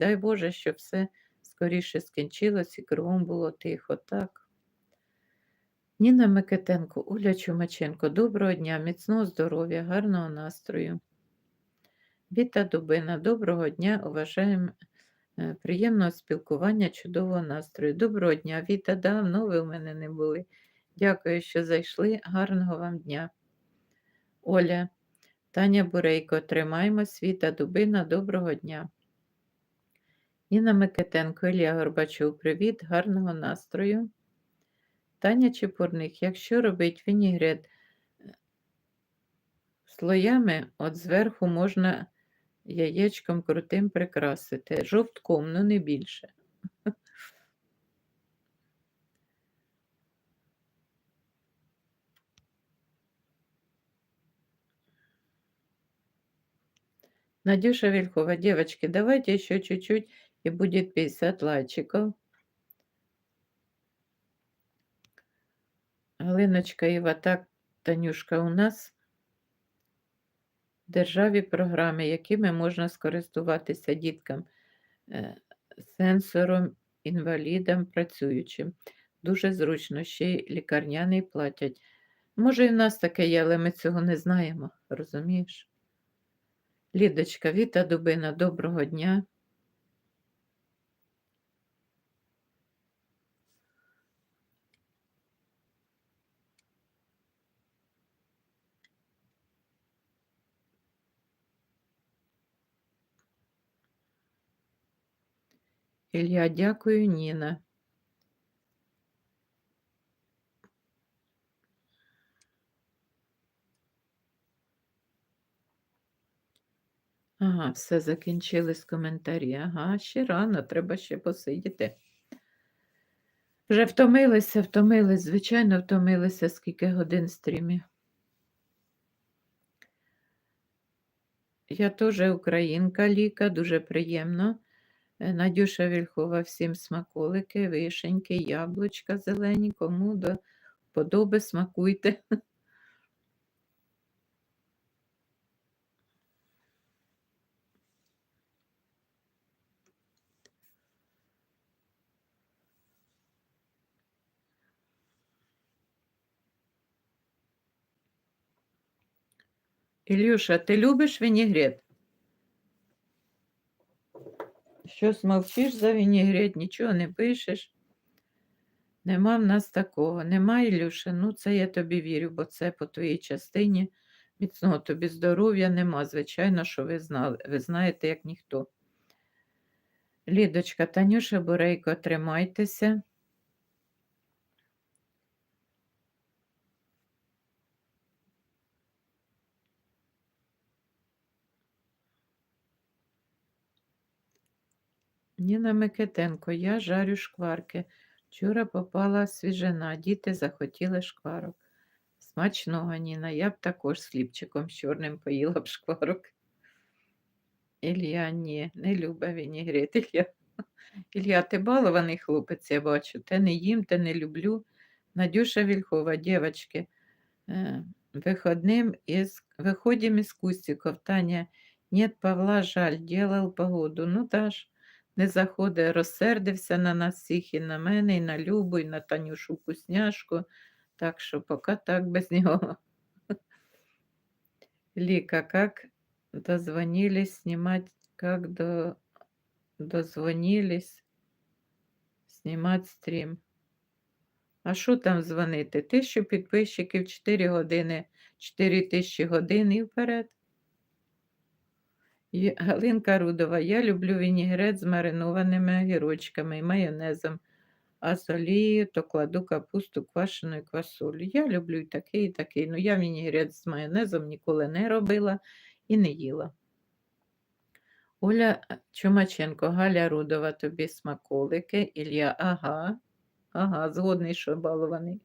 Дай Боже, щоб все скоріше скінчилось і кругом було тихо, так. Ніна Микитенко, Оля Чумаченко, доброго дня, міцного здоров'я, гарного настрою. Віта Дубина, доброго дня, уважаємо, е, приємного спілкування, чудового настрою. Доброго дня, Віта, давно ви в мене не були. Дякую, що зайшли. Гарного вам дня. Оля, Таня Бурейко, тримаймось, Віта Дубина, доброго дня. Ніна Микитенко, Ілля Горбачов, привіт, гарного настрою. Таня Чепурник, якщо робить вінігрет е, слоями, от зверху можна яєчком крутим прикрасити. Жовтком, ну не більше. Надюша Вильхова, девочки, давайте еще чуть-чуть и будет 50 лайчиков. Галиночка Іва, так, Танюшка, у нас державі програми, якими можна скористуватися діткам, е, сенсором, інвалідам, працюючим. Дуже зручно, ще й лікарняний платять. Може, і в нас таке є, але ми цього не знаємо, розумієш? Лідочка, Віта Дубина, доброго дня. Ілля, дякую, Ніна. Ага, все закінчились коментарі. Ага, ще рано, треба ще посидіти. Вже втомилися, втомились, звичайно, втомилися, скільки годин стрімі. Я теж українка, Ліка, дуже приємно. Е, Надюша Вільхова, всім смаколики, вишеньки, яблучка зелені, кому до подоби смакуйте. Ілюша, ти любиш вінігрет? Щось мовчиш за вінігрет, нічого не пишеш. Нема в нас такого. Нема, Ілюша, ну це я тобі вірю, бо це по твоїй частині. Міцного тобі здоров'я нема. Звичайно, що ви знали. Ви знаєте, як ніхто. Лідочка, Танюша Бурейко, тримайтеся. Ніна Микитенко, я жарю шкварки. Вчора попала свіжина, діти захотіли шкварок. Смачного, Ніна, я б також з хлібчиком чорним поїла б шкварок. Ілля, ні, не любить вінігрет. Ілля. Ілля, ти балований хлопець, я бачу. Те не їм, те не люблю. Надюша Вільхова, дівчатки, е, виходним із, виходим із кустиков. Таня, нет, Павла, жаль, делал погоду. Ну, ж, не заходить, розсердився на нас всіх, і на мене, і на Любу, і на Танюшу вкусняшку. Так що поки так без нього. Ліка, как дозвонились снимать, как до, дозвонились знімати стрім. А що там дзвонити? Тисячу підписчиків 4 години, 4 тисячі годин і вперед. Галинка Рудова, я люблю вінігрет з маринованими огірочками і майонезом, а з олією то кладу капусту квашену і квасолю. Я люблю і такий, і такий. Ну я вінігрет з майонезом ніколи не робила і не їла. Оля Чумаченко, Галя Рудова, тобі смаколики, Ілля, ага, ага, згодний, що балований.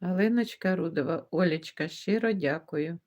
Галиночка Рудова, Олечка, щиро дякую.